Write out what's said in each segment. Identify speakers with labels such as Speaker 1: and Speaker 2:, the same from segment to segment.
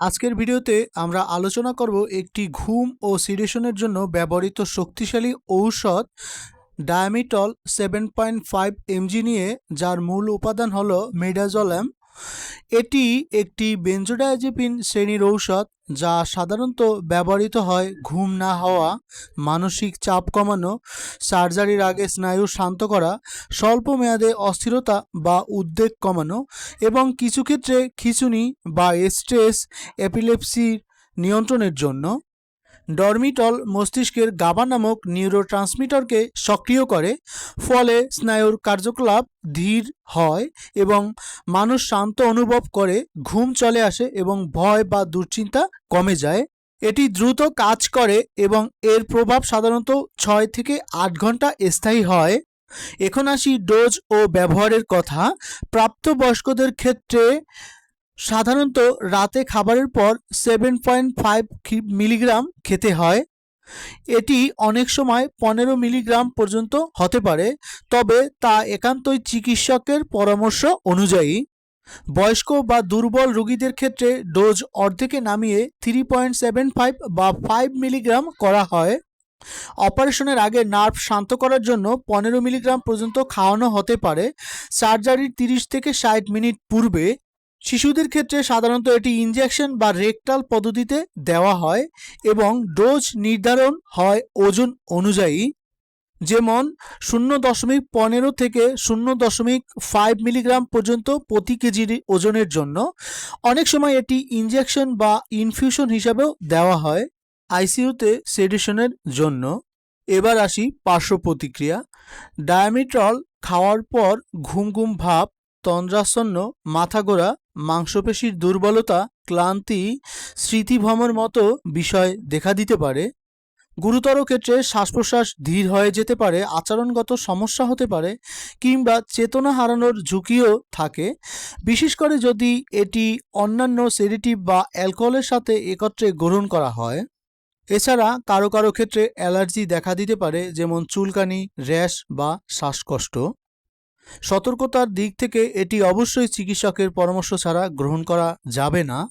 Speaker 1: আজকের ভিডিওতে আমরা আলোচনা করব একটি ঘুম ও সিডেশনের জন্য ব্যবহৃত শক্তিশালী ঔষধ ডায়ামিটল সেভেন পয়েন্ট ফাইভ এমজি নিয়ে, যার মূল উপাদান হলো মেডাজোলাম। এটি একটি বেঞ্জোডায়াজেপিন শ্রেণির ঔষধ যা সাধারণত ব্যবহৃত হয় ঘুম না হওয়া, মানসিক চাপ কমানো, সার্জারির আগে স্নায়ু শান্ত করা, স্বল্প মেয়াদে অস্থিরতা বা উদ্বেগ কমানো এবং কিছু ক্ষেত্রে খিচুনি বা স্ট্রেস, এপিলেপসির নিয়ন্ত্রণের জন্য। ডরমিটল মস্তিষ্কের গাবা নামক নিউরোট্রান্সমিটারকে সক্রিয় করে, ফলে স্নায়ুর কার্যকলাপ ধীর হয় এবং মানুষ শান্ত অনুভব করে, ঘুম চলে আসে এবং ভয় বা দুশ্চিন্তা কমে যায়। এটি দ্রুত কাজ করে এবং এর প্রভাব সাধারণত ছয় থেকে আট ঘণ্টা স্থায়ী হয়। এখন আসি ডোজ ও ব্যবহারের কথা। প্রাপ্তবয়স্কদের ক্ষেত্রে সাধারণত রাতে খাবারের পর সেভেন পয়েন্ট ফাইভ মিলিগ্রাম খেতে হয়। এটি অনেক সময় পনেরো মিলিগ্রাম পর্যন্ত হতে পারে, তবে তা একান্তই চিকিৎসকের পরামর্শ অনুযায়ী। বয়স্ক বা দুর্বল রোগীদের ক্ষেত্রে ডোজ অর্ধেকে নামিয়ে থ্রি পয়েন্ট সেভেন ফাইভ বা ফাইভ মিলিগ্রাম করা হয়। অপারেশনের আগে নার্ভ শান্ত করার জন্য পনেরো মিলিগ্রাম পর্যন্ত খাওয়ানো হতে পারে সার্জারির তিরিশ থেকে ষাট মিনিট পূর্বে। শিশুদের ক্ষেত্রে সাধারণত এটি ইনজেকশন বা রেকটাল পদ্ধতিতে দেওয়া হয় এবং ডোজ নির্ধারণ হয় ওজন অনুযায়ী। যেমন, শূন্য দশমিক পনেরো থেকে শূন্য দশমিক ফাইভ মিলিগ্রাম পর্যন্ত প্রতি কেজির ওজনের জন্য। অনেক সময় এটি ইনজেকশন বা ইনফিউশন হিসাবেও দেওয়া হয় আইসিইউতে সেডিশনের জন্য। এবার আসি পার্শ্ব প্রতিক্রিয়া। ডায়ামিট্রল খাওয়ার পর ঘুম ঘুম ভাব তন্দ্রাসন্ন মাথা গোড়া মাংসপেশির দুর্বলতা, ক্লান্তি, স্মৃতিভ্রমের মতো বিষয় দেখা দিতে পারে। গুরুতর ক্ষেত্রে শ্বাস প্রশ্বাস ধীর হয়ে যেতে পারে, আচরণগত সমস্যা হতে পারে, কিংবা চেতনা হারানোর ঝুঁকিও থাকে। বিশেষ করে যদি এটি অন্যান্য সেডেটিভ বা অ্যালকোহলের সাথে একত্রে গ্রহণ করা হয়। এছাড়া কারও কারও ক্ষেত্রে অ্যালার্জি দেখা দিতে পারে, যেমন চুলকানি, র্যাশ বা শ্বাসকষ্ট। সতর্কতার দিক থেকে এটি অবশ্যই চিকিৎসকের পরামর্শ ছাড়া গ্রহণ করা যাবে না।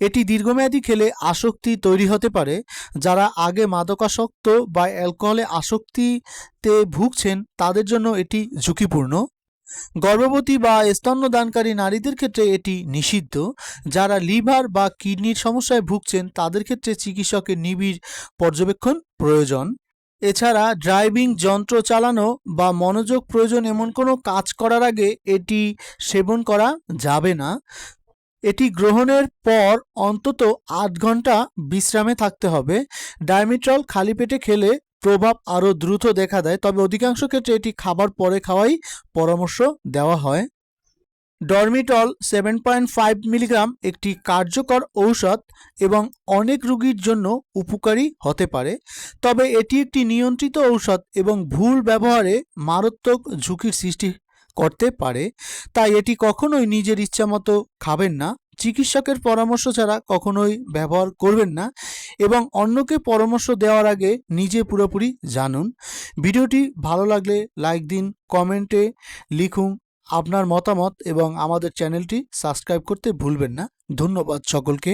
Speaker 1: এটি দীর্ঘমেয়াদী খেলে আসক্তি তৈরি হতে পারে, যারা আগে মাদকাসক্ত বা অ্যালকোহলে আসক্তিতে ভুগছেন তাদের জন্য এটি ঝুঁকিপূর্ণ। গর্ভবতী বা স্তন্যদানকারী নারীদের ক্ষেত্রে এটি নিষিদ্ধ, যারা লিভার বা কিডনির সমস্যায় ভুগছেন তাদের ক্ষেত্রে চিকিৎসকের নিবিড় পর্যবেক্ষণ প্রয়োজন। এছাড়া ড্রাইভিং যন্ত্র চালানো বা মনোযোগ প্রয়োজন এমন কোনো কাজ করার আগে এটি সেবন করা যাবে না। এটি গ্রহণের পর অন্তত আট ঘণ্টা বিশ্রামে থাকতে হবে। ডায়ামিট্রল খালি পেটে খেলে প্রভাব আরও দ্রুত দেখা দেয়, তবে অধিকাংশ ক্ষেত্রে এটি খাবার পরে খাওয়াই পরামর্শ দেওয়া হয়। ডরমিটল সেভেন পয়েন্ট ফাইভ মিলিগ্রাম একটি কার্যকর ঔষধ এবং অনেক রোগীর জন্য উপকারী হতে পারে, তবে এটি একটি নিয়ন্ত্রিত ঔষধ এবং ভুল ব্যবহারে মারাত্মক ঝুঁকির সৃষ্টি করতে পারে, তাই এটি কখনোই নিজের ইচ্ছামতো খাবেন না। চিকিৎসকের পরামর্শ ছাড়া কখনোই ব্যবহার করবেন না এবং অন্যকে পরামর্শ দেওয়ার আগে নিজে পুরোপুরি জানুন। ভিডিওটি ভালো লাগলে লাইক দিন, কমেন্টে লিখুন। আপনার মতামত এবং আমাদের চ্যানেলটি সাবস্ক্রাইব করতে ভুলবেন না। ধন্যবাদ সকলকে।